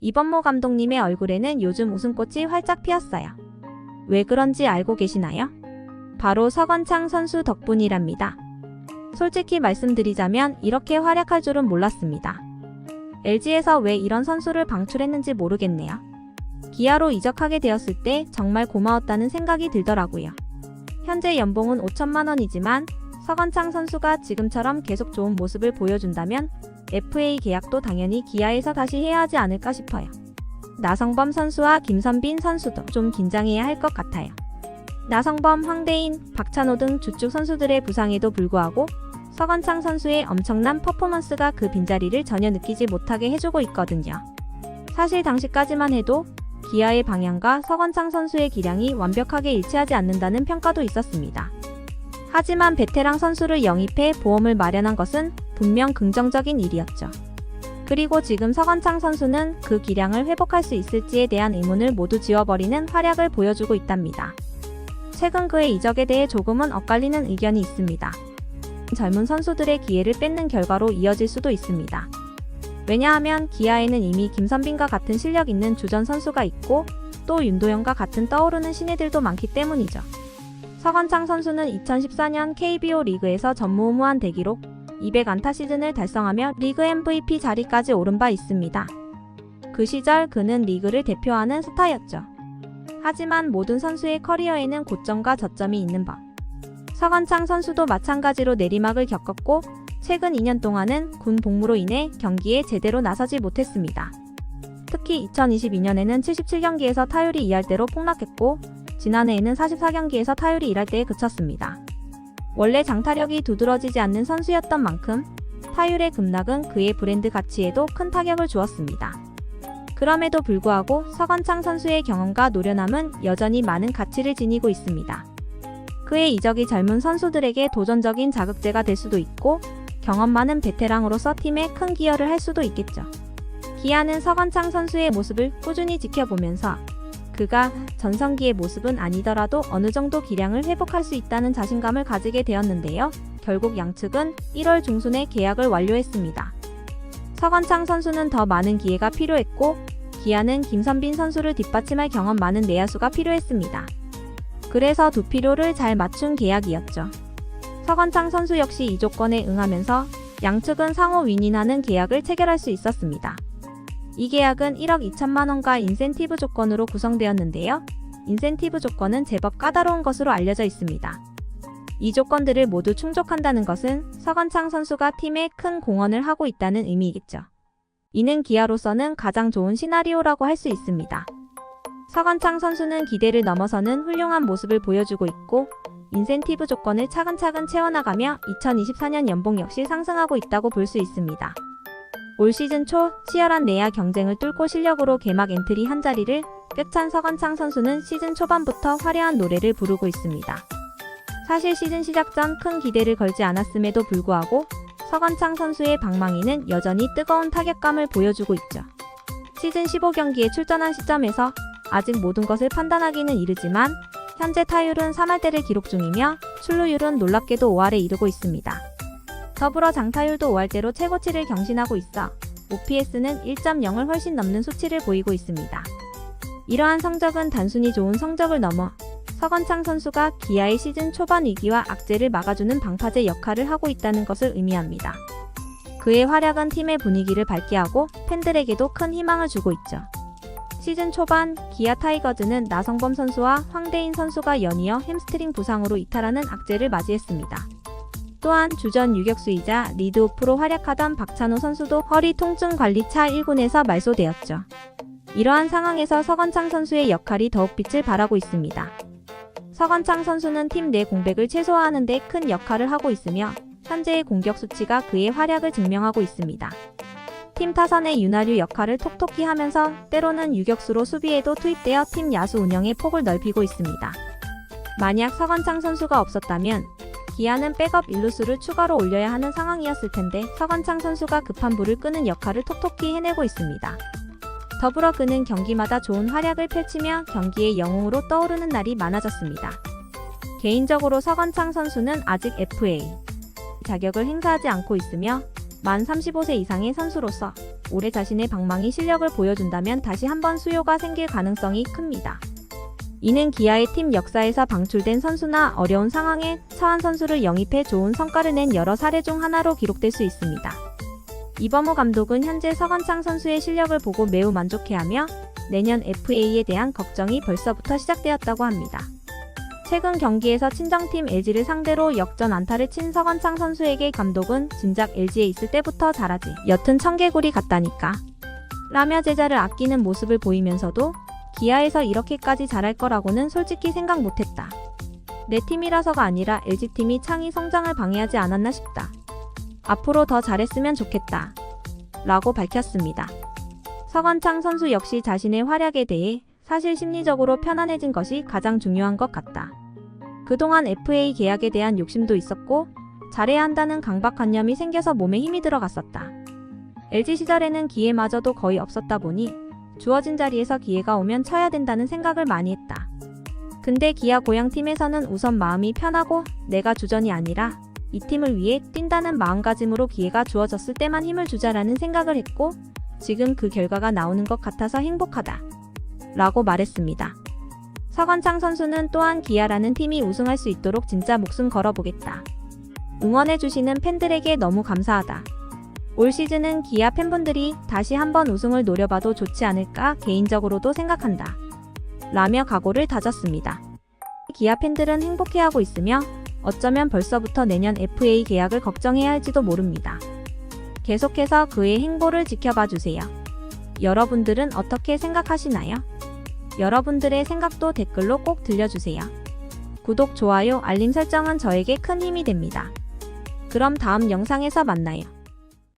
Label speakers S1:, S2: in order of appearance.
S1: 이범모 감독님의 얼굴에는 요즘 웃음꽃이 활짝 피었어요. 왜 그런지 알고 계시나요? 바로 서건창 선수 덕분이랍니다. 솔직히 말씀드리자면 이렇게 활약할 줄은 몰랐습니다. LG에서 왜 이런 선수를 방출했는지 모르겠네요. 기아로 이적하게 되었을 때 정말 고마웠다는 생각이 들더라고요. 현재 연봉은 5천만 원이지만 서건창 선수가 지금처럼 계속 좋은 모습을 보여준다면 FA 계약도 당연히 기아에서 다시 해야 하지 않을까 싶어요. 나성범 선수와 김선빈 선수도 좀 긴장해야 할 것 같아요. 나성범, 황대인, 박찬호 등 주축 선수들의 부상에도 불구하고 서건창 선수의 엄청난 퍼포먼스가 그 빈자리를 전혀 느끼지 못하게 해주고 있거든요. 사실 당시까지만 해도 기아의 방향과 서건창 선수의 기량이 완벽하게 일치하지 않는다는 평가도 있었습니다. 하지만 베테랑 선수를 영입해 보험을 마련한 것은 분명 긍정적인 일이었죠. 그리고 지금 서건창 선수는 그 기량을 회복할 수 있을지에 대한 의문을 모두 지워버리는 활약을 보여주고 있답니다. 최근 그의 이적에 대해 조금은 엇갈리는 의견이 있습니다. 젊은 선수들의 기회를 뺏는 결과로 이어질 수도 있습니다. 왜냐하면 기아에는 이미 김선빈과 같은 실력 있는 주전 선수가 있고 또 윤도현과 같은 떠오르는 신예들도 많기 때문이죠. 서건창 선수는 2014년 KBO 리그에서 전무후무한 대기록 200안타 시즌을 달성하며 리그 MVP 자리까지 오른 바 있습니다. 그 시절 그는 리그를 대표하는 스타였죠. 하지만 모든 선수의 커리어에는 고점과 저점이 있는 법. 서건창 선수도 마찬가지로 내리막을 겪었고 최근 2년 동안은 군 복무로 인해 경기에 제대로 나서지 못했습니다. 특히 2022년에는 77경기에서 타율이 2할대로 폭락했고 지난해에는 44경기에서 타율이 1할대에 그쳤습니다. 원래 장타력이 두드러지지 않는 선수였던 만큼 타율의 급락은 그의 브랜드 가치에도 큰 타격을 주었습니다. 그럼에도 불구하고 서건창 선수의 경험과 노련함은 여전히 많은 가치를 지니고 있습니다. 그의 이적이 젊은 선수들에게 도전적인 자극제가 될 수도 있고 경험 많은 베테랑으로서 팀에 큰 기여를 할 수도 있겠죠. 기아는 서건창 선수의 모습을 꾸준히 지켜보면서 그가 전성기의 모습은 아니더라도 어느 정도 기량을 회복할 수 있다는 자신감을 가지게 되었는데요. 결국 양측은 1월 중순에 계약을 완료했습니다. 서건창 선수는 더 많은 기회가 필요했고 기아는 김선빈 선수를 뒷받침할 경험 많은 내야수가 필요했습니다. 그래서 두 필요를 잘 맞춘 계약이었죠. 서건창 선수 역시 이 조건에 응하면서 양측은 상호 윈윈하는 계약을 체결할 수 있었습니다. 이 계약은 1억 2천만 원과 인센티브 조건으로 구성되었는데요. 인센티브 조건은 제법 까다로운 것으로 알려져 있습니다. 이 조건들을 모두 충족한다는 것은 서건창 선수가 팀에 큰 공헌을 하고 있다는 의미이겠죠. 이는 기아로서는 가장 좋은 시나리오라고 할 수 있습니다. 서건창 선수는 기대를 넘어서는 훌륭한 모습을 보여주고 있고 인센티브 조건을 차근차근 채워나가며 2024년 연봉 역시 상승하고 있다고 볼 수 있습니다. 올 시즌 초 치열한 내야 경쟁을 뚫고 실력으로 개막 엔트리 한 자리를 꿰찬 서건창 선수는 시즌 초반부터 화려한 노래를 부르고 있습니다. 사실 시즌 시작 전 큰 기대를 걸지 않았음에도 불구하고 서건창 선수의 방망이는 여전히 뜨거운 타격감을 보여주고 있죠. 시즌 15경기에 출전한 시점에서 아직 모든 것을 판단하기는 이르지만 현재 타율은 3할대를 기록 중이며 출루율은 놀랍게도 5할에 이르고 있습니다. 더불어 장타율도 5할대로 최고치를 경신하고 있어 OPS는 1.0을 훨씬 넘는 수치를 보이고 있습니다. 이러한 성적은 단순히 좋은 성적을 넘어 서건창 선수가 기아의 시즌 초반 위기와 악재를 막아주는 방파제 역할을 하고 있다는 것을 의미합니다. 그의 활약은 팀의 분위기를 밝게 하고 팬들에게도 큰 희망을 주고 있죠. 시즌 초반 기아 타이거즈는 나성범 선수와 황대인 선수가 연이어 햄스트링 부상으로 이탈하는 악재를 맞이했습니다. 또한 주전 유격수이자 리드오프로 활약하던 박찬호 선수도 허리 통증 관리 차 1군에서 말소되었죠. 이러한 상황에서 서건창 선수의 역할이 더욱 빛을 발하고 있습니다. 서건창 선수는 팀 내 공백을 최소화하는 데 큰 역할을 하고 있으며 현재의 공격 수치가 그의 활약을 증명하고 있습니다. 팀 타선의 윤활유 역할을 톡톡히 하면서 때로는 유격수로 수비에도 투입되어 팀 야수 운영의 폭을 넓히고 있습니다. 만약 서건창 선수가 없었다면 기아는 백업 일루수를 추가로 올려야 하는 상황이었을 텐데 서건창 선수가 급한 불을 끄는 역할을 톡톡히 해내고 있습니다. 더불어 그는 경기마다 좋은 활약을 펼치며 경기의 영웅으로 떠오르는 날이 많아졌습니다. 개인적으로 서건창 선수는 아직 FA 자격을 행사하지 않고 있으며 만 35세 이상의 선수로서 올해 자신의 방망이 실력을 보여준다면 다시 한번 수요가 생길 가능성이 큽니다. 이는 기아의 팀 역사에서 방출된 선수나 어려운 상황에 처한 선수를 영입해 좋은 성과를 낸 여러 사례 중 하나로 기록될 수 있습니다. 이범호 감독은 현재 서건창 선수의 실력을 보고 매우 만족해하며 내년 FA에 대한 걱정이 벌써부터 시작되었다고 합니다. 최근 경기에서 친정팀 LG를 상대로 역전 안타를 친 서건창 선수에게 감독은 진작 LG에 있을 때부터 잘하지. 여튼 청개구리 같다니까. 라며 제자를 아끼는 모습을 보이면서도 기아에서 이렇게까지 잘할 거라고는 솔직히 생각 못했다. 내 팀이라서가 아니라 LG팀이 창의 성장을 방해하지 않았나 싶다. 앞으로 더 잘했으면 좋겠다. 라고 밝혔습니다. 서건창 선수 역시 자신의 활약에 대해 사실 심리적으로 편안해진 것이 가장 중요한 것 같다. 그동안 FA 계약에 대한 욕심도 있었고 잘해야 한다는 강박관념이 생겨서 몸에 힘이 들어갔었다. LG 시절에는 기회마저도 거의 없었다 보니 주어진 자리에서 기회가 오면 쳐야 된다는 생각을 많이 했다. 근데 기아 고향팀에서는 우선 마음이 편하고 내가 주전이 아니라 이 팀을 위해 뛴다는 마음가짐으로 기회가 주어졌을 때만 힘을 주자라는 생각을 했고 지금 그 결과가 나오는 것 같아서 행복하다. 라고 말했습니다. 서건창 선수는 또한 기아라는 팀이 우승할 수 있도록 진짜 목숨 걸어보겠다. 응원해주시는 팬들에게 너무 감사하다. 올 시즌은 기아 팬분들이 다시 한번 우승을 노려봐도 좋지 않을까 개인적으로도 생각한다. 라며 각오를 다졌습니다. 기아 팬들은 행복해하고 있으며 어쩌면 벌써부터 내년 FA 계약을 걱정해야 할지도 모릅니다. 계속해서 그의 행보를 지켜봐 주세요. 여러분들은 어떻게 생각하시나요? 여러분들의 생각도 댓글로 꼭 들려주세요. 구독, 좋아요, 알림 설정은 저에게 큰 힘이 됩니다. 그럼 다음 영상에서 만나요.